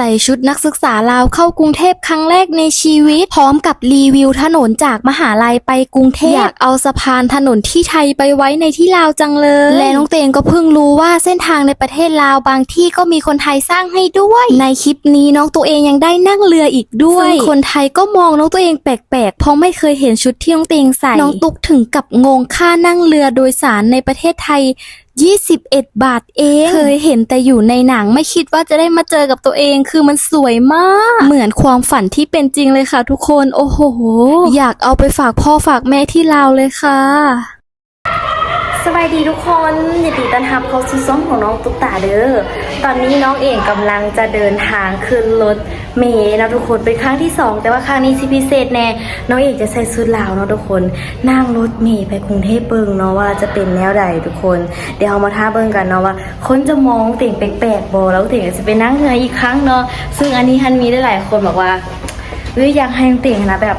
ส่ชุดนักศึกษาลาวเข้ากรุงเทพครั้งแรกในชีวิต พร้อมกับรีวิวถนนจากมหาลัยไปกรุงเทพอยากเอาสะพานถนนที่ไทยไปไว้ในที่ลาวจังเลย และน้องเตงก็เพิ่งรู้ว่าเส้นทางในประเทศลาวบางที่ก็มีคนไทยสร้างให้ด้วย ในคลิปนี้น้องตัวเองยังได้นั่งเรืออีกด้วยซึ่งคนไทยก็มองน้องตัวเองแปลกๆเพราะไม่เคยเห็นชุดที่น้องเตงใส่น้องตุกถึงกับงงค่านั่งเรือโดยสารในประเทศไทย21 บาทเอง เคยเห็นแต่อยู่ในหนังไม่คิดว่าจะได้มาเจอกับตัวเอง คือมันสวยมาก เหมือนความฝันที่เป็นจริงเลยค่ะทุกคน โอ้โห อยากเอาไปฝากพ่อฝากแม่ที่ลาวเลยค่ะ สวัสดีทุกคนยินดีต้อนรับเข้าสู่ช่องของน้องตุ๊กตาเด้อ ตอนนี้น้องเองกำลังจะเดินทางขึ้นรถเมล์นะทุกคน เป็นครั้งที่สองแต่ว่าครั้งนี้สิพิเศษแน่ น้องเอกจะใส่ชุดลาวเนาะทุกคน นั่งรถเมล์ไปกรุงเทพเบิงเนาะว่าจะเป็นแนวใดทุกคน เดี๋ยวเรามาท้าเบิงกันเนาะว่า คนจะมองติ่งแปลกๆบอแล้วติ่งจะไปนั่งเรืออีกครั้งเนาะ ซึ่งอันนี้ฮันมีได้หลายคนบอกว่าเฮ้ยอยากให้ติ่งนะแบบ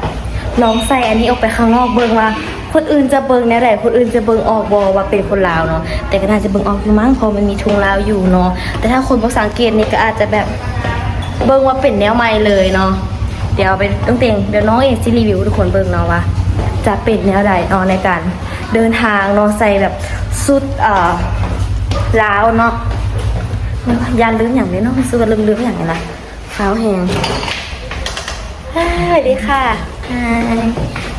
ลองใส่อันนี้ออกไปข้างนอกเบิงว่า คนอื่นจะเบิงแนไหนคนอื่นจะเบิงออกบอว่าเป็นคนลาวเนาะแต่ก็น่าจะเบิงออกอยู่มั้งเพราะมันมีทุงลาวอยู่เนาะแต่ถ้าคนบ่สังเกตนี่ก็อาจจะแบบเบิงว่าเป็นแนวใหม่เลยเนาะเดี๋ยวไปต้องเต็งเดี๋ยวน้องเองสิรีวิวทุกคนเบิงเนาะว่าจะเป็นแนวใดเนาะในการเดินทางเนาะใส่แบบสุดเอ่อลาวเนาะยานลืมอย่างนี้เนาะสุดลืมลืมอย่างนี้นะฟ้าวแหงสวัสดีค่ะฮาย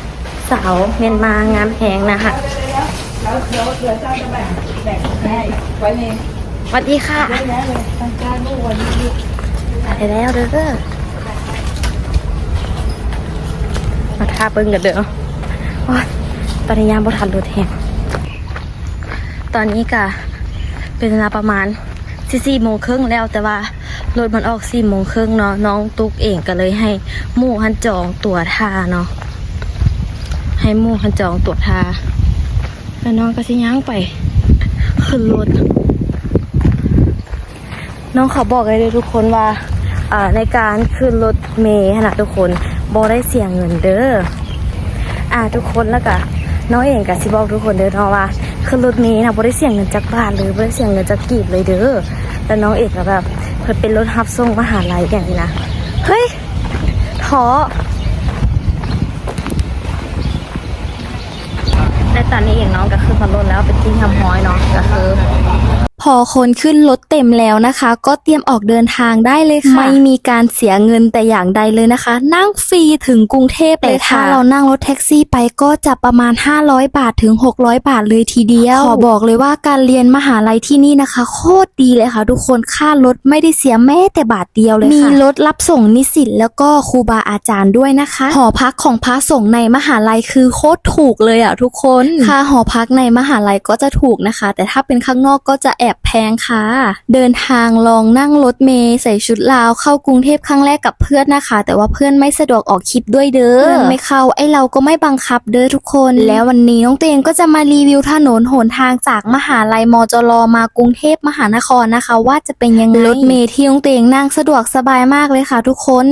สาวเมียนมางามแหงนะคะแล้วเดี๋ยวเดี๋ยวจ้าจะแบ่งแบ่งให้ไว้ในสวัสดีค่ะได้แล้วเลยทางการเมื่อวันนี้ไปแล้วเด้อมาท่าเบิ้งกันเด้อตอนนี้ยามบทันรถแหงตอนนี้กะเป็นเวลาประมาณสี่สี่โมงครึ่งแล้วแต่ว่ารถมันออกสี่โมงครึ่งเนาะน้องตุ๊กเองก็เลยให้หมู่หันจองตัวท่าเนาะ ให้หมู่หันจองตั๋วทาแล้วน้องก็สิย่างไป ขึ้นรถน้องขอบอกเลยทุกคนว่าในการขึ้นรถเมล์ขนะทุกคนบอได้เสียงเงินเด้ออ่าทุกคนแล้วก็น้องเองกับสิบอกทุกคนเด้อเนาะว่าขึ้นรถเมล์นะบอได้เสียงเงินจากบ้าทเลยบอได้เสียงเงินจากกีบเลยเด้อแต่น้องเอกก็แบบเพิ่นเป็นรถฮับส่งมหาลัยอย่างนี้นะเฮ้ยท้อ และตอนนี้เองน้องก็ขึ้นมารถแล้วเป็นที่ทำห้อยเนาะก็คือ พอคนขึ้นรถเต็มแล้วนะคะ ก็เตรียมออกเดินทางได้เลยค่ะ ไม่มีการเสียเงินแต่อย่างใดเลยนะคะ นั่งฟรีถึงกรุงเทพเลยค่ะ ถ้าเรานั่งรถแท็กซี่ไปก็จะประมาณ 500 บาทถึง 600 บาทเลยทีเดียว ขอบอกเลยว่าการเรียนมหาลัยที่นี่นะคะ โคตรดีเลยค่ะ ทุกคนค่ารถไม่ได้เสียแม้แต่บาทเดียวเลยค่ะ มีรถรับส่งนิสิตแล้วก็ครูบาอาจารย์ด้วยนะคะ หอพักของพระสงฆ์ในมหาลัยคือโคตรถูกเลยอะทุกคน ค่าหอพักในมหาลัยก็จะถูกนะคะ แต่ถ้าเป็นข้างนอกก็จะแอบแพงค่ะ เดินทางลองนั่งรถเมล์ใส่ชุดลาวเข้ากรุงเทพครั้งแรกกับเพื่อนนะคะ แต่ว่าเพื่อนไม่สะดวกออกคลิปด้วยเด้อเพื่อนไม่เข้าไอเราก็ไม่บังคับเด้อทุกคน แล้ววันนี้น้องเตงก็จะมารีวิวถนนหนทางจากมหาลัยมจรมากรุงเทพมหานครนะคะ ว่าจะเป็นยังไงรถเมล์ที่น้องเตงนั่งสะดวกสบายมากเลยค่ะ ทุกคน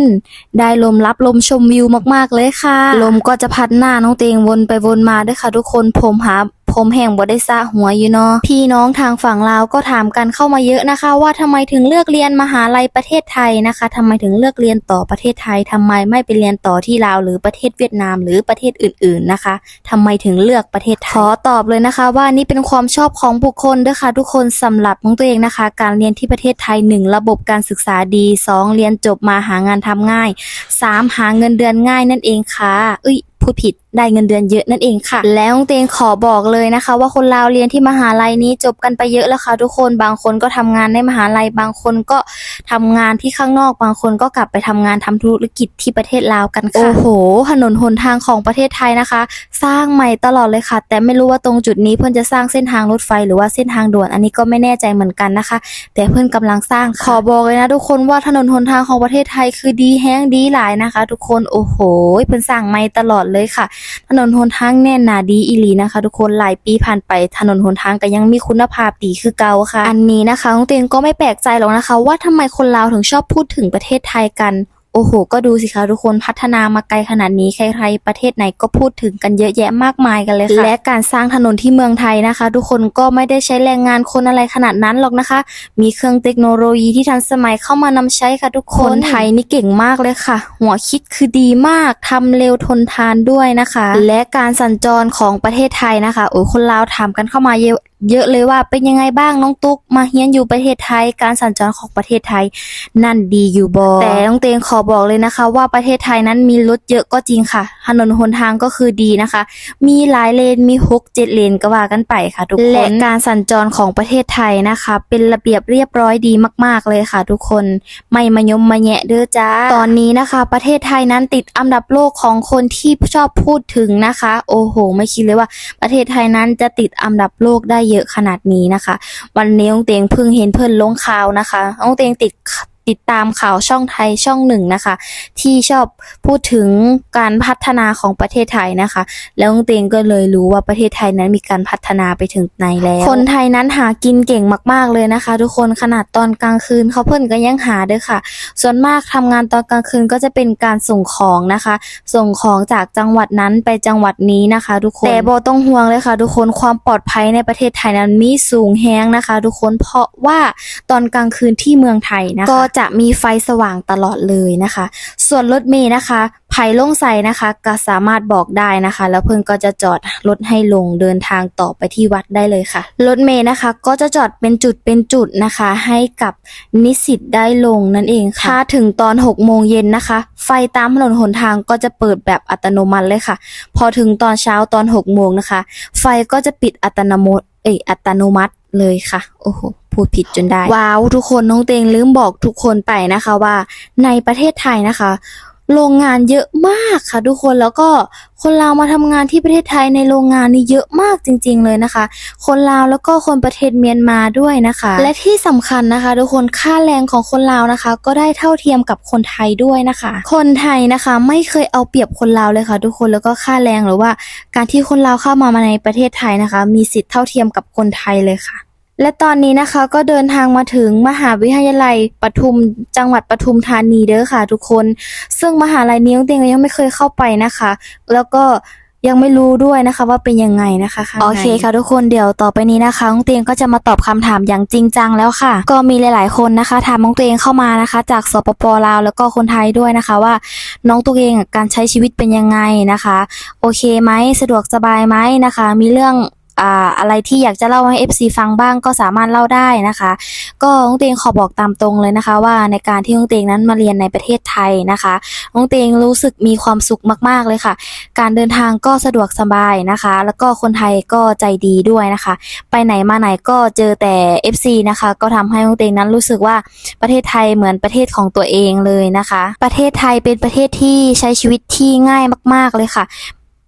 ได้ลมรับลมชมวิวมากๆเลยค่ะ ลมก็จะพัดหน้าน้องเตงวนไปวนมาด้วยค่ะ ทุกคนผมหา ผมแห่งบ่ได้ซะหัวอยู่เนาะพี่น้องทางฝั่งลาวก็ถามกันเข้ามาเยอะนะคะ ว่าทำไมถึงเลือกเรียนมหาลัยประเทศไทยนะคะทำไมถึงเลือกเรียนต่อประเทศไทยทำไมไม่ไปเรียนต่อที่ลาวหรือประเทศเวียดนามหรือประเทศอื่น ๆนะคะทำไมถึงเลือกประเทศไทยขอตอบเลยนะคะ ว่านี่เป็นความชอบของบุคคลเด้อค่ะทุกคนสำหรับของตัวเองนะคะ การเรียนที่ประเทศไทยหนึ่งระบบการศึกษาดีสองเรียนจบมาหางานทำง่ายสามหาเงินเดือนง่ายนั่นเองค่ะเอ้ยพูดผิด ได้เงินเดือนเยอะนั่นเองค่ะ แล้วน้องเตงขอบอกเลยนะคะ ว่าคนลาวเรียนที่มหาลัยนี้จบกันไปเยอะแล้วค่ะทุกคนบางคนก็ทำงานในมหาลัยบางคนก็ทำงานที่ข้างนอกบางคนก็กลับไปทำงานทำธุรกิจที่ประเทศลาวกันค่ะโอ้โห ถนนหนทางของประเทศไทยนะคะ สร้างใหม่ตลอดเลยค่ะ แต่ไม่รู้ว่าตรงจุดนี้เพื่อนจะสร้างเส้นทางรถไฟหรือว่าเส้นทางด่วนอันนี้ก็ไม่แน่ใจเหมือนกันนะคะ แต่เพื่อนกำลังสร้างค่ะขอบอกเลยนะ ทุกคนว่าถนนหนทางของประเทศไทยคือดีแห้งดีหลายนะคะ ทุกคนโอ้โหเพิ่นสร้างใหม่ตลอดเลยค่ะถนนหนทางแน่นหนาดีอีหลีนะคะ ทุกคนหลายปีผ่านไปถนนหนทางก็ยังมีคุณภาพดีคือเก่าค่ะ อันนี้นะคะน้องเตงก็ไม่แปลกใจหรอกนะคะ ว่าทำไมคนลาวถึงชอบพูดถึงประเทศไทยกัน โอ้โห ก็ดูสิคะทุกคนพัฒนามาไกลขนาดนี้ใครๆประเทศไหนก็พูดถึงกันเยอะแยะมากมายกันเลยค่ะ และการสร้างถนนที่เมืองไทยนะคะ ทุกคนก็ไม่ได้ใช้แรงงานคนอะไรขนาดนั้นหรอกนะคะ มีเครื่องเทคโนโลยีที่ทันสมัยเข้ามานำใช้ค่ะ ทุกคนคนไทยนี่เก่งมากเลยค่ะ หัวคิดคือดีมากทำเร็วทนทานด้วยนะคะ และการสัญจรของประเทศไทยนะคะโอ้ยคนลาวถามกันเข้ามาเยอะ เยอะเลยว่าเป็นยังไงบ้างน้องตุ๊กมาเฮียนอยู่ประเทศไทยการสัญจรของประเทศไทย นั่นดีอยู่บอแต่น้องเตงขอบอกเลยนะคะ ว่าประเทศไทยนั้นมีรถเยอะก็จริงค่ะถนนหนทางก็คือดีนะคะ มีหลายเลนมีหกเจ็ดเลนก็ว่ากันไปค่ะทุกคนและการสัญจรของประเทศไทยนะคะ เป็นระเบียบเรียบร้อยดีมาก ๆเลยค่ะ ทุกคนไม่มายมมาแยะเด้อจ้าตอนนี้นะคะ ประเทศไทยนั้นติดอันดับโลกของคนที่ชอบพูดถึงนะคะ โอ้โห ไม่คิดเลยว่า ประเทศไทยนั้นจะติดอันดับโลกได้เยอะขนาดนี้นะคะ วันนี้องเตียงเพิ่งเห็นเพื่อนลงข่าวนะคะองเตียงติด ติดตามข่าวช่องไทยช่องหนึ่งนะคะ ที่ชอบพูดถึงการพัฒนาของประเทศไทยนะคะ แล้วน้องเตงก็เลยรู้ว่าประเทศไทยนั้นมีการพัฒนาไปถึงไหนแล้ว คนไทยนั้นหากินเก่งมาก ๆเลยนะคะ ทุกคนขนาดตอนกลางคืนเขาเพิ่นก็ยังหาเด้อค่ะ ส่วนมากทำงานตอนกลางคืนก็จะเป็นการส่งของนะคะ ส่งของจากจังหวัดนั้นไปจังหวัดนี้นะคะ ทุกคนแต่โบต้องห่วงเลยค่ะ ทุกคนความปลอดภัยในประเทศไทยนั้นมีสูงแฮงนะคะ ทุกคนเพราะว่าตอนกลางคืนที่เมืองไทยนะคะก็จะมีไฟสว่างตลอดเลยนะคะ ส่วนรถเมย์นะคะไผ่ลงใส่นะคะ ก็สามารถบอกได้นะคะ แล้วเพิ่นก็จะจอดรถให้ลงเดินทางต่อไปที่วัดได้เลยค่ะ รถเมย์นะคะ ก็จะจอดเป็นจุดเป็นจุดนะคะ ให้กับนิสิตได้ลงนั่นเองค่ะถ้าถึงตอน6โมงเย็นนะคะ ไฟตามถนนหนทางก็จะเปิดแบบอัตโนมัติเลยค่ะ พอถึงตอนเช้าตอน6โมงนะคะ ไฟก็จะปิดอัตโนมัติเอยอัตโนมัติ เลยค่ะ โอ้โห พูดผิดจนได้ ว้าว ทุกคนน้องเตงลืมบอกทุกคนไปนะคะว่าในประเทศไทยนะคะ โรงงานเยอะมากค่ะทุกคนแล้วก็คนลาวมาทำงานที่ประเทศไทยในโรงงานนี่เยอะมากจริง ๆ เลยนะคะ คนลาวแล้วก็คนประเทศเมียนมาด้วยนะคะ และที่สำคัญนะคะ ทุกคนค่าแรงของคนลาวนะคะ ก็ได้เท่าเทียมกับคนไทยด้วยนะคะ คนไทยนะคะไม่เคยเอาเปรียบคนลาวเลยค่ะ ทุกคนแล้วก็ค่าแรงหรือว่า การที่คนลาวเข้ามามาในประเทศไทยนะคะ มีสิทธิ์เท่าเทียมกับคนไทยเลยค่ะ และตอนนี้นะคะก็เดินทางมาถึงมหาวิทยาลัยปทุมจังหวัดปทุมธานีเด้อค่ะ ทุกคน ซึ่งมหาลัยนี้น้องเตียงยังไม่เคยเข้าไปนะคะ แล้วก็ยังไม่รู้ด้วยนะคะว่าเป็นยังไงนะคะโอเคค่ะทุกคนเดี๋ยวต่อไปนี้นะคะน้องเตียงก็จะมาตอบคำถามอย่างจริงจังแล้วค่ะ ก็มีหลาย ๆ คนนะคะถามน้องตัวเองเข้ามานะคะ จากสปปลาวแล้วก็คนไทยด้วยนะคะว่า น้องตัวเองการใช้ชีวิตเป็นยังไงนะคะ โอเคไหมสะดวกสบายไหมนะคะ มีเรื่อง อะไรที่อยากจะเล่าให้ FC ฟังบ้างก็สามารถเล่าได้นะคะ ก็น้องเตงขอบอกตามตรงเลยนะคะ ว่าในการที่น้องเตงนั้นมาเรียนในประเทศไทยนะคะน้องเตงรู้สึกมีความสุขมากๆเลยค่ะ การเดินทางก็สะดวกสบายนะคะ แล้วก็คนไทยก็ใจดีด้วยนะคะ ไปไหนมาไหนก็เจอแต่ FC นะคะ ก็ทำให้น้องเตงนั้นรู้สึกว่าประเทศไทยเหมือนประเทศของตัวเองเลยนะคะ ประเทศไทยเป็นประเทศที่ใช้ชีวิตที่ง่ายมาก ๆเลยค่ะ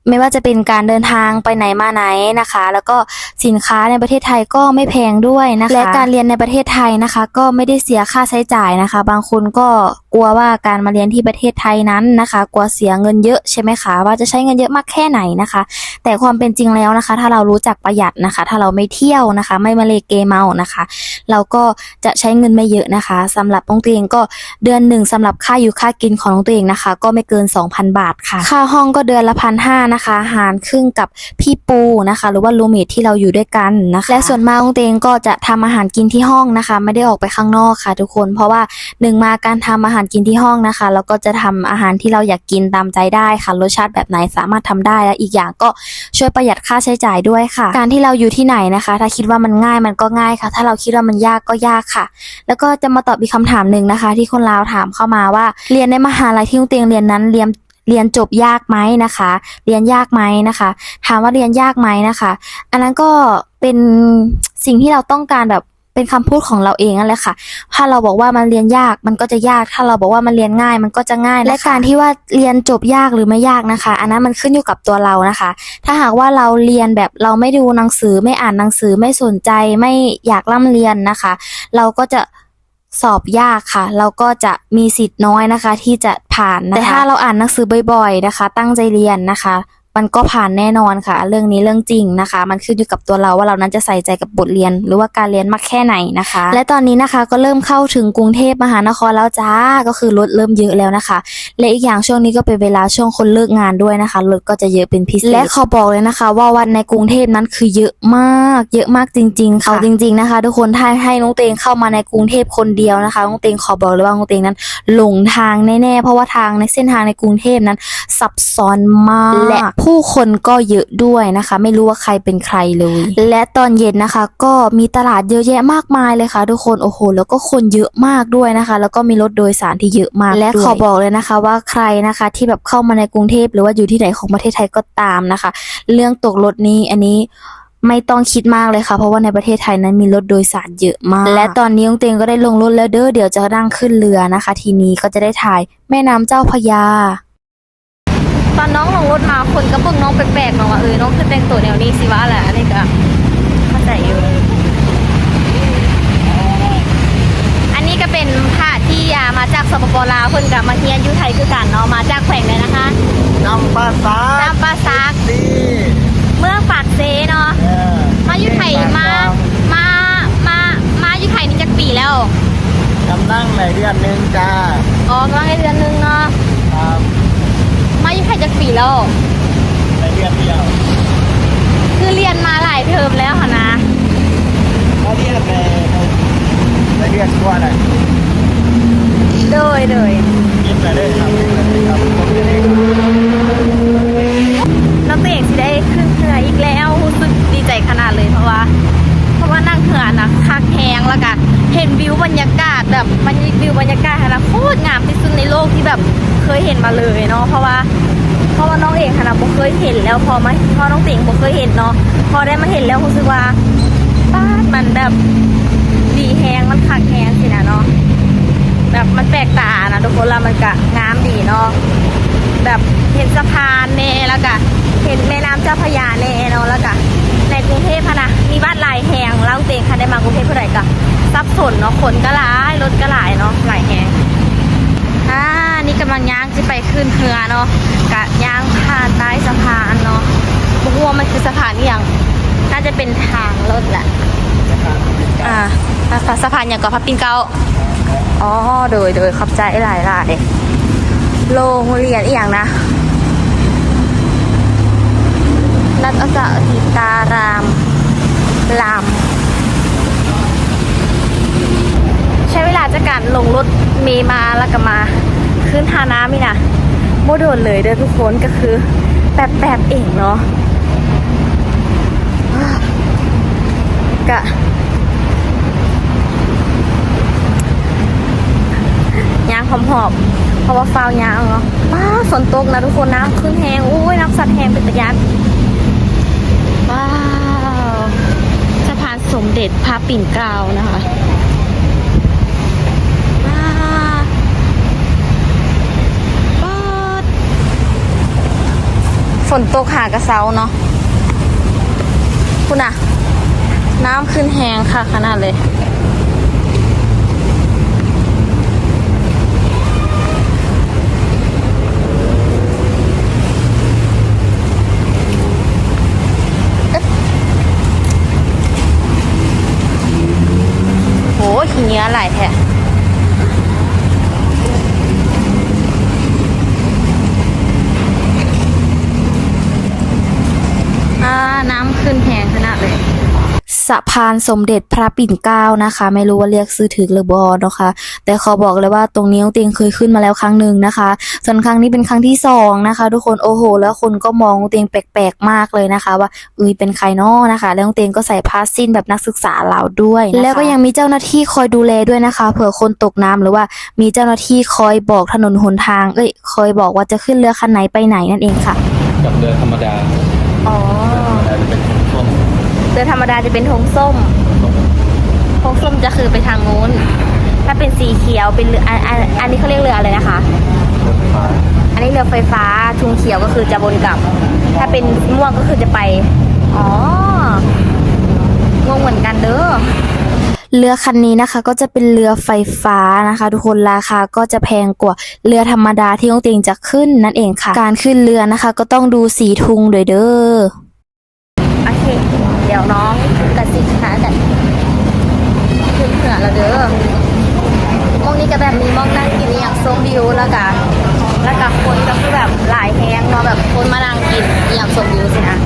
ไม่ว่าจะเป็นการเดินทางไปไหนมาไหนนะคะ แล้วก็สินค้าในประเทศไทยก็ไม่แพงด้วยนะคะและการเรียนในประเทศไทยนะคะ ก็ไม่ได้เสียค่าใช้จ่ายนะคะ บางคนก็ กลัวว่าการมาเรียนที่ประเทศไทยนั้นนะคะ กลัวเสียเงินเยอะใช่ไหมคะ ว่าจะใช้เงินเยอะมากแค่ไหนนะคะ แต่ความเป็นจริงแล้วนะคะ ถ้าเรารู้จักประหยัดนะคะ ถ้าเราไม่เที่ยวนะคะ ไม่มาเลเกเมานะคะ เราก็จะใช้เงินไม่เยอะนะคะสำหรับองตัวเองก็เดือนหนึ่งสำหรับค่าอยู่ค่ากินของตัวเองนะคะ ก็ไม่เกิน 2,000 บาทค่ะ ค่าห้องก็เดือนละพันห้านะคะหารครึ่งกับพี่ปูนะคะ หรือว่ารูเมทที่เราอยู่ด้วยกันนะคะ และส่วนมากองตัวเองก็จะทำอาหารกินที่ห้องนะคะ ไม่ได้ออกไปข้างนอกค่ะ ทุกคนเพราะว่าหนึ่งมาการทำอาหารกินที่ห้องนะคะ แล้วก็จะทำอาหารที่เราอยากกินตามใจได้ค่ะ รสชาติแบบไหนสามารถทำได้และอีกอย่างก็ช่วยประหยัดค่าใช้จ่ายด้วยค่ะ การที่เราอยู่ที่ไหนนะคะ ถ้าคิดว่ามันง่ายมันก็ง่ายค่ะ ถ้าเราคิดว่ามันยากก็ยากค่ะ แล้วก็จะมาตอบอีกคำถามหนึ่งนะคะ ที่คนลาวถามเข้ามาว่า เรียนในมหาลัยที่ลุงเตียงเรียนนั้นเรียนเรียนจบยากไหมนะคะ เรียนยากไหมนะคะ ถามว่าเรียนยากไหมนะคะ อันนั้นก็เป็นสิ่งที่เราต้องการแบบ เป็นคำพูดของเราเองนั่นแหละค่ะ ถ้าเราบอกว่ามันเรียนยากมันก็จะยาก ถ้าเราบอกว่ามันเรียนง่าย มันก็จะง่าย และการที่ว่าเรียนจบยากหรือไม่ยากนะคะ อันนั้นมันขึ้นอยู่กับตัวเรานะคะ ถ้าหากว่าเราเรียนแบบเราไม่ดูหนังสือไม่อ่านหนังสือไม่สนใจไม่อยากร่ำเรียนนะคะ เราก็จะสอบยากค่ะ เราก็จะมีสิทธิ์น้อยนะคะ ที่จะผ่านนะคะแต่ถ้าเราอ่านหนังสือบ่อย ๆนะคะ ตั้งใจเรียนนะคะ มันก็ผ่านแน่นอนค่ะ เรื่องนี้เรื่องจริงนะคะ มันขึ้นอยู่กับตัวเราว่าเรานั้นจะใส่ใจกับบทเรียน หรือว่าการเรียนมากแค่ไหนนะคะ และตอนนี้นะคะก็เริ่มเข้าถึงกรุงเทพมหานครแล้วจ้าก็คือรถเริ่มเยอะแล้วนะคะ และอีกอย่างช่วงนี้ก็เป็นเวลาช่วงคนเลิกงานด้วยนะคะรถก็จะเยอะเป็นพิเศษและขอบอกเลยนะคะ ว่าวันในกรุงเทพนั้นคือเยอะมาก เยอะมากจริงๆค่ะจริง ๆนะคะ ทุกคนถ้าให้น้องเตงเข้ามาในกรุงเทพคนเดียวนะคะน้องเตงขอบอกเลยว่าน้องเตงนั้นหลงทางแน่ๆเพราะว่าทางในเส้นทางในกรุงเทพนั้นซับซ้อนมากและผู้คนก็เยอะด้วยนะคะ ไม่รู้ว่าใครเป็นใครเลย และตอนเย็นนะคะ ก็มีตลาดเยอะแยะมากมายเลยค่ะ ทุกคนโอ้โห แล้วก็คนเยอะมากด้วยนะคะ แล้วก็มีรถโดยสารที่เยอะมาก และขอบอกเลยนะคะ ว่าใครนะคะ ที่แบบเข้ามาในกรุงเทพหรือว่าอยู่ที่ไหนของประเทศไทยก็ตามนะคะ เรื่องตกรถนี้อันนี้ไม่ต้องคิดมากเลยค่ะ เพราะว่าในประเทศไทยนั้นมีรถโดยสารเยอะมาก และตอนนี้องเตงก็ได้ลงรถแล้วเด้อเดี๋ยวจะนั่งขึ้นเรือนะคะ ทีนี้ก็จะได้ถ่ายแม่น้ำเจ้าพระยา ตอนน้องลงรถมาคนก็เบิ่งน้องแปลกๆเนาะว่าเออน้องคือแต่งตัวแนวนี้สิวะแหละอันนี้ก็เข้าใจอยู่ อันนี้ก็เป็นพระที่อ่ามาจากสปปลาวเพิ่นกับมาเฮียนอยุไทยคือกันเนาะมาจากแขวงเลยนะคะจำปาสาจำปาซักดีเมืองปากเซเนาะเออมาอยู่ไทยมามามามาอยู่ไทยนี่จักปีแล้วกำลังในเดือนหนึ่งจ้าอ๋อกำลังในเดือนหนึงเนาะครับมาอยู่ไทยจักปีแล้ว ในเดือนเดียวคือเรียนมาหลายเทอมแล้วค่ะนะถ้าเรียกในในเดือนกว่าเลยโดยโดยกินไปเลยครับครับผมจะได้น้องตัวเองสิได้ขึ้นเรืออีกแล้วรู้สึกดีใจขนาดเลยเพราะว่า เพราะว่านั่งเรือนะคักแหงแล้วก็เห็นวิวบรรยากาศแบบมันวิวบรรยากาศนะโคตรงามที่สุดในโลกที่แบบเคยเห็นมาเลยเนาะเพราะว่า เพราะว่าน้องเองค่ะนะบ่เคยเห็นแล้วพอมาพอน้องติงบ่เคยเห็นเนาะพอได้มาเห็นแล้วรู้สึกว่าป้าดมันแบบดีแฮงมันคักแฮงสินะเนาะแบบมันแปลกตานะทุกคนล้วมันก็งามดีเนาะแบบเห็นสะพานเน่แล้วก็เห็นแม่น้ำเจ้าพยาเน่เนาะแล้วก็ในกรุงเทพนะมีบ้านหลายแหงเล่าเตงค่ะได้มากรุงเทพเท่าไหร่ก็ซับสนเนาะคนก็หลายรถก็หลายเนาะหลายแหงอ่า นี่กำลังย่างจะไปขึ้นเรือเนาะกะย่างผ่านใต้สะพานเนาะบุกว่ามันคือสะพานอหย่างน่าจะเป็นทางรถแหละอ่าสะพานอย่างกับพับปินเกาอ๋อโดยโดยขอบใจหลายหลายๆโรงเรียนอีกอย่างนะรัตสหิตารามราม ใช้เวลาจากการลงรถเมล์มาแล้วก็มา ขึ้นทาน้ำนี่นะโมโดนเลยเด้อทุกคนก็คือแปบแบบเองเนาะกะยางหอมๆเพราะว่าฟาวยางเนาะว้าฝนตกนะทุกคนน้ำขึ้นแหงอุ้ยน้ำสัตว์แหงเป็นตะยันว้าวสะพานสมเด็จพระปิ่นเกล้านะคะว้าวป๊าด ฝนตกหากระเซาเนาะคุณอะน้ำขึ้นแหงค่ะขนาดเลย โหขี้เหงี้ยไหลายแท้อ่า น้ำขึ้นแพงขนาดเลย สะพานสมเด็จพระปิ่นเกล้านะคะ ไม่รู้ว่าเรียกซื้อถึกหรือบอเนาะคะ แต่ขอบอกเลยว่าตรงนี้น้องเตียงเคยขึ้นมาแล้วครั้งหนึ่งนะคะ ส่วนครั้งนี้เป็นครั้งที่สองนะคะ ทุกคนโอ้โห แล้วคนก็มองน้องเตียงแปลกๆมากเลยนะคะ ว่าเอ้ยเป็นใครเนาะนะคะ แล้วน้องเตียงก็ใส่ผ้าสิ้นแบบนักศึกษาเราด้วยนะคะแล้วก็ยังมีเจ้าหน้าที่คอยดูแลด้วยนะคะเผื่อคนตกน้ำหรือว่ามีเจ้าหน้าที่คอยบอกถนนหนทางเอ้ยคอยบอกว่าจะขึ้นเรือคันไหนไปไหนนั่นเองค่ะกับเรือธรรมดาอ๋อ เรือธรรมดาจะเป็นช่วงเรือธรรมดาจะเป็นธงส้มธงส้มจะคือไปทางนู้น ถ้าเป็นสีเขียวเป็นเรืออันอันอันนี้เขาเรียกเรืออะไรนะคะรถไฟฟ้าอันนี้เรือไฟฟ้าทุงเขียวก็คือจะวนกลับ ถ้าเป็นม่วงก็คือจะไป อ๋องงเหมือนกันเด้อเรือคันนี้นะคะก็จะเป็นเรือไฟฟ้านะคะ ทุกคนราคาก็จะแพงกว่าเรือธรรมดาที่น้องเตงจะขึ้นนั่นเองค่ะ การขึ้นเรือนะคะ ก็ต้องดูสีทุงด้วยเด้อโอเคเดี๋ยวน้องกระซิบขากันขึ้นเหนือแล้วเด้อมองนี้ก็แบบมีมองนั่งกินอย่างส้มวิวแล้วก็แล้วก็คนก็คือแบบหลายแฮงเนาะแบบคนมานั่งกินอย่างส้มวิวสินะ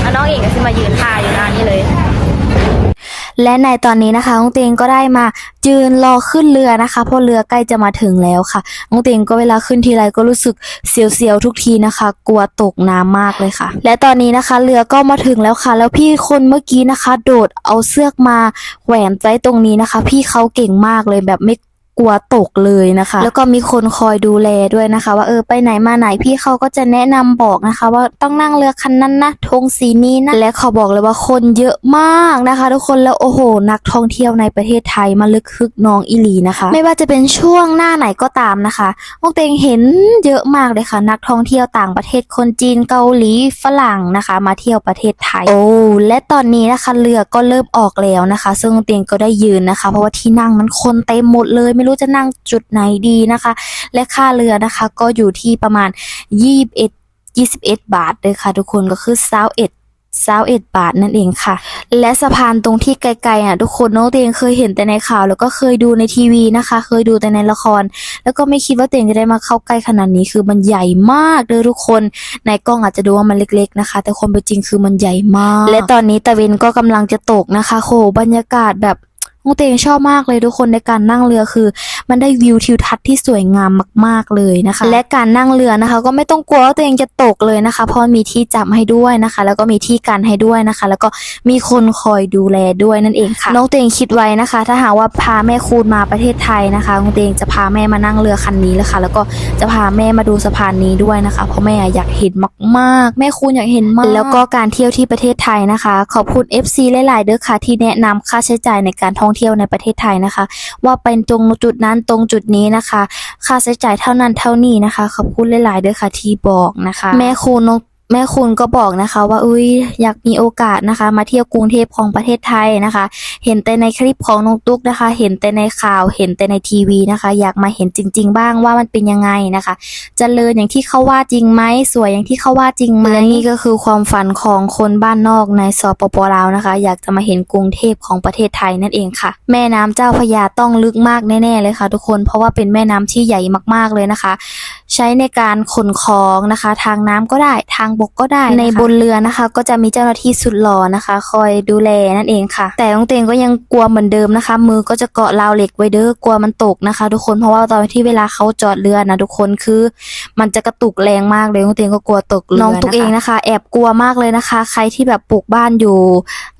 แล้วน้องเองก็จะมายืนทายอยู่หน้านี้เลย และในตอนนี้นะคะองเตงก็ได้มายืนรอขึ้นเรือนะคะ เพราะเรือใกล้จะมาถึงแล้วค่ะองเตงก็เวลาขึ้นทีไรก็รู้สึกเสียวๆทุกทีนะคะ กลัวตกน้ำมากเลยค่ะ และตอนนี้นะคะ เรือก็มาถึงแล้วค่ะ แล้วพี่คนเมื่อกี้นะคะ โดดเอาเสื้อมาแขวนไว้ตรงนี้นะคะ พี่เขาเก่งมากเลยแบบไม่ ลัวตกเลยนะคะ แล้วก็มีคนคอยดูแลด้วยนะคะ ว่าเออไปไหนมาไหนพี่เขาก็จะแนะนำบอกนะคะ ว่าต้องนั่งเรือคันนั้นนะธงสีนี้นะและขอบอกเลยว่าคนเยอะมากนะคะ ทุกคนแล้วโอ้โห นักท่องเที่ยวในประเทศไทยมาลึกคึกน้องอิลีนะคะ ไม่ว่าจะเป็นช่วงหน้าไหนก็ตามนะคะน้องเตงเห็นเยอะมากเลยค่ะ นักท่องเที่ยวต่างประเทศคนจีนเกาหลีฝรั่งนะคะ มาเที่ยวประเทศไทย โอ้และตอนนี้นะคะเรือก็เริ่มออกแล้วนะคะ ซึ่งน้องเตงก็ได้ยืนนะคะ เพราะว่าที่นั่งมันคนเต็มหมดเลยไม่รู้จะนั่งจุดไหนดีนะคะ และค่าเรือนะคะ ก็อยู่ที่ประมาณ 21 21 บาทเลยค่ะ ทุกคนก็คือ21 21บาทนั่นเองค่ะ และสะพานตรงที่ไกลๆอะทุกคนน้องเตงเคยเห็นแต่ในข่าว แล้วก็เคยดูในทีวีนะคะ เคยดูแต่ในละคร แล้วก็ไม่คิดว่าเตงจะได้มาเข้าใกล้ขนาดนี้คือมันใหญ่มากเลยทุกคนในกล้องอาจจะดูว่ามันเล็กๆนะคะ แต่ความเป็นจริงคือมันใหญ่มาก และตอนนี้ตะเวนก็กำลังจะตกนะคะ โหบรรยากาศแบบ น้องเตงชอบมากเลยทุกคนในการนั่งเรือคือ มันได้วิวทิวทัศน์ที่สวยงามมาก ๆเลยนะคะ และการนั่งเรือนะคะ ก็ไม่ต้องกลัวว่าตัวเองจะตกเลยนะคะ เพราะมีที่จับให้ด้วยนะคะ แล้วก็มีที่กันให้ด้วยนะคะ แล้วก็มีคนคอยดูแลด้วยนั่นเองค่ะน้องเตงคิดไว้นะคะ ถ้าหากว่าพาแม่คูณมาประเทศไทยนะคะน้องเตงจะพาแม่มานั่งเรือคันนี้เลยค่ะ แล้วก็จะพาแม่มาดูสะพานนี้ด้วยนะคะ เพราะแม่อยากเห็นมากๆ แม่คูณอยากเห็นมาก แล้วก็การเที่ยวที่ประเทศไทยนะคะ ขอบคุณ FC หลายๆเด้อค่ะที่แนะนำค่าใช้จ่ายในการท่องเที่ยวในประเทศไทยนะคะ ว่าเป็นตรงจุดนั้นตรงจุดนี้นะคะ ค่าใช้จ่ายเท่านั้นเท่านี้นะคะขอบคุณหลายๆเด้อค่ะที่บอกนะคะ แม่ครูนก แม่คุณก็บอกนะคะว่าอุ้ยอยากมีโอกาสนะคะ มาเที่ยวกรุงเทพของประเทศไทยนะคะ เห็นแต่ในคลิปของน้องตุ๊กนะคะ เห็นแต่ในข่าวเห็นแต่ในทีวีนะคะ อยากมาเห็นจริง ๆ บ้างว่ามันเป็นยังไงนะคะจเจริญอย่างที่เขาว่าจริงไหมสวยอย่างที่เขาว่าจริงไหมและนี่ก็คือความฝันของคนบ้านนอกในสปปลาวนะคะ อยากจะมาเห็นกรุงเทพของประเทศไทยนั่นเองค่ะ แม่น้ำเจ้าพระยาต้องลึกมากแน่ๆเลยค่ะ ทุกคนเพราะว่าเป็นแม่น้ำที่ใหญ่มากๆเลยนะคะ ใช้ในการขนของนะคะ ทางน้ำก็ได้ทางบกก็ได้ในบนเรือนะคะ ก็จะมีเจ้าหน้าที่สุดหล่อนะคะ คอยดูแลนั่นเองค่ะ แต่น้องเตงก็ยังกลัวเหมือนเดิมนะคะ มือก็จะเกาะราวเหล็กไว้เด้อกลัวมันตกนะคะ ทุกคนเพราะว่าตอนที่เวลาเขาจอดเรือนะทุกคนคือ มันจะกระตุกแรงมากเลยน้องเตงก็กลัวตกเรือน้องตุ๊กเองนะคะ แอบกลัวมากเลยนะคะ ใครที่แบบปลูกบ้านอยู่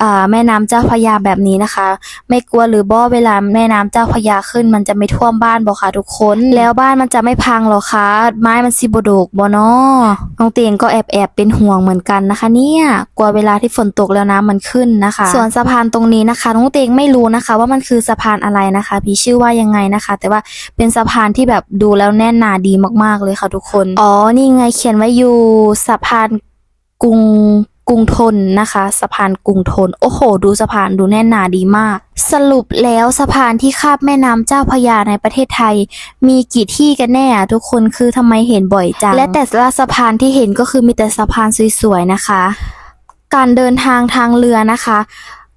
อ่าแม่น้ำเจ้าพระยาแบบนี้นะคะ ไม่กลัวหรือบ่เวลาแม่น้ำเจ้าพระยาขึ้น มันจะไม่ท่วมบ้านบอกค่ะทุกคน แล้วบ้านมันจะไม่พังหรอคะไม้มันสิบโดกบ่เนาะน้องเตียงก็แอบแอบเป็นห่วงเหมือนกันนะคะ เนี่ยกลัวเวลาที่ฝนตกแล้วน้ำมันขึ้นนะคะ ส่วนสะพานตรงนี้นะคะน้องเตงไม่รู้นะคะ ว่ามันคือสะพานอะไรนะคะ พี่ชื่อว่ายังไงนะคะ แต่ว่าเป็นสะพานที่แบบดูแล้วแน่นหนาดีมากๆเลยค่ะทุกคน อ๋อนี่ไงเขียนไว้อยู่สะพานกรุง กรุงทนนะคะสะพานกรุงทน โอ้โห ดูสะพานดูแน่นหนาดีมาก สรุปแล้วสะพานที่ข้ามแม่น้ำเจ้าพระยาในประเทศไทย มีกี่ที่กันแน่อะทุกคนคือทำไมเห็นบ่อยจังและแต่ละสะพานที่เห็นก็คือมีแต่สะพานสวยๆนะคะ การเดินทางทางเรือนะคะ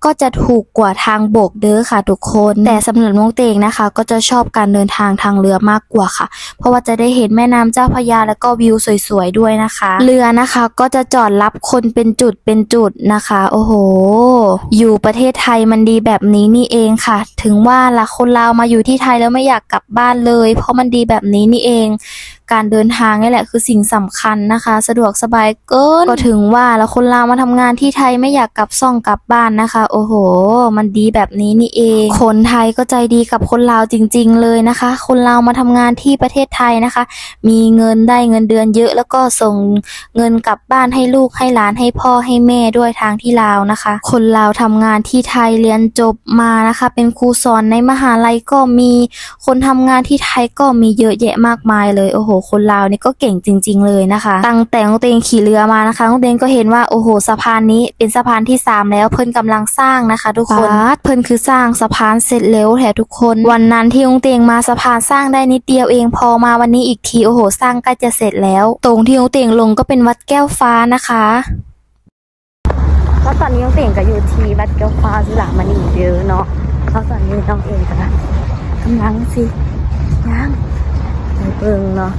ก็จะถูกกว่าทางบกเด้อค่ะทุกคน แต่สำหรับน้องเตงนะคะ ก็จะชอบการเดินทางทางเรือมากกว่าค่ะ เพราะว่าจะได้เห็นแม่น้ำเจ้าพระยาแล้วก็วิวสวยๆด้วยนะคะ เรือนะคะก็จะจอดรับคนเป็นจุดเป็นจุดนะคะ โอ้โห อยู่ประเทศไทยมันดีแบบนี้นี่เองค่ะ ถึงว่าละคนลาวมาอยู่ที่ไทยแล้วไม่อยากกลับบ้านเลย เพราะมันดีแบบนี้นี่เอง การเดินทางนี่แหละคือสิ่งสำคัญนะคะ สะดวกสบายเกินก็ถึงว่าแล้วคนลาวมาทำงานที่ไทยไม่อยากกลับซ่องกลับบ้านนะคะ โอ้โห มันดีแบบนี้นี่เอง คนไทยก็ใจดีกับคนลาวจริง ๆ เลยนะคะ คนลาวมาทำงานที่ประเทศไทยนะคะ มีเงินได้เงินเดือนเยอะ แล้วก็ส่งเงินกลับบ้านให้ลูกให้หลานให้พ่อให้แม่ด้วยทางที่ลาวนะคะ คนลาวทำงานที่ไทยเรียนจบมานะคะ เป็นครูสอนในมหาลัยก็มีคนทำงานที่ไทยก็มีเยอะแยะมากมายเลยโอ้โหคนลาวนี่ก็เก่งจริง ๆ เลยนะคะ ตั้งแต่น้องเตงขี่เรือมานะคะน้องเตงก็เห็นว่าโอ้โหสะพานนี้เป็นสะพานที่สามแล้วเพิ่นกำลังสร้างนะคะ ทุกคนเพิ่นคือสร้างสะพานเสร็จเร็วแถทุกคน วันนั้นที่น้องเตงมาสะพานสร้างได้นิดเดียวเองพอมาวันนี้อีกทีโอ้โห สร้างใกล้จะเสร็จแล้ว ตรงที่น้องเตงลงก็เป็นวัดแก้วฟ้านะคะแล้วตอนนี้น้องเต่งก็อยู่ที่วัดแก้วฟ้าสุรามณีเยอะเนาะแล้วตอนนี้น้องเองก็กำลังสิย่างไป เบิ่งเนาะ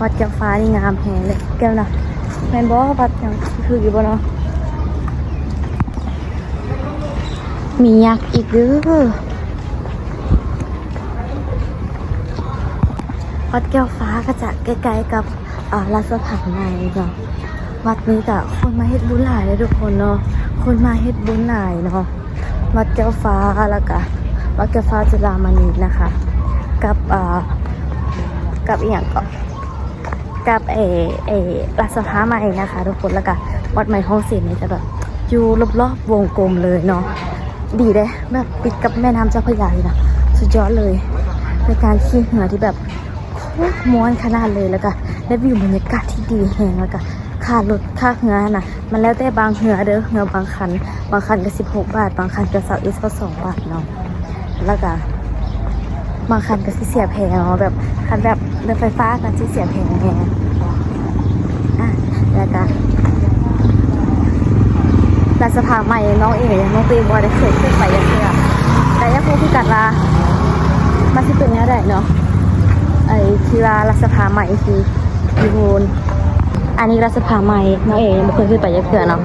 วัดแก้วฟ้านี่งามแฮงเลยแก้วนะแมนบ่วัดยังคืออยู่บ่เนาะมียักษ์อีกเด้อวัดแก้วฟ้าก็จะใกล้ๆกับอ่ารัฐสภาในเนาะวัดนี้ก็คนมาเฮ็ดบุญหลายเลยทุกคนเนาะคนมาเฮ็ดบุญหลายเนาะวัดแก้วฟ้าแล้วก็วัดแก้วฟ้าจุฬามณีนะคะ กับอ่า กับอีกอย่างก็กับเอเอรัฐสภาใหม่นะคะ ทุกคนแล้วก็วัดใหม่ห้องศิล์นี่จะแบบอยู่รอบๆวงกลมเลยเนาะดีเลยแบบติดกับแม่น้ำเจ้าพระยาเลยนะสุดยอดเลยเป็นการขี่เหือที่แบบโคตรม้วนขนาดเลยแล้วก็ได้วิวบรรยากาศที่ดีแหงแล้วก็ค่ารถค่าเหือน่ะมันแล้วแต่บางเหือเด้อเหือบางคัน บางคันก็สิบหกบาท บางคันก็สาวอีสก็สองบาทเนาะแล้วก็ บางคันก็สิเสียแพงเนาะแบบคันแบบรถไฟฟ้ากันสิเสียแพงแงอะแล้วก็รัฐสภาใหม่น้องเอ๋น้องปีบัวได้เคยขึ้นไปยังเชื่อแต่ยังพูดพี่กัดลามาที่เป็นเนี้ยได้เนาะไอ้ที่ว่ารัฐสภาใหม่คือยูโนนอันนี้รัฐสภาใหม่น้องเอ๋ยังไม่เคยขึ้นไปยังเชื่อเนาะ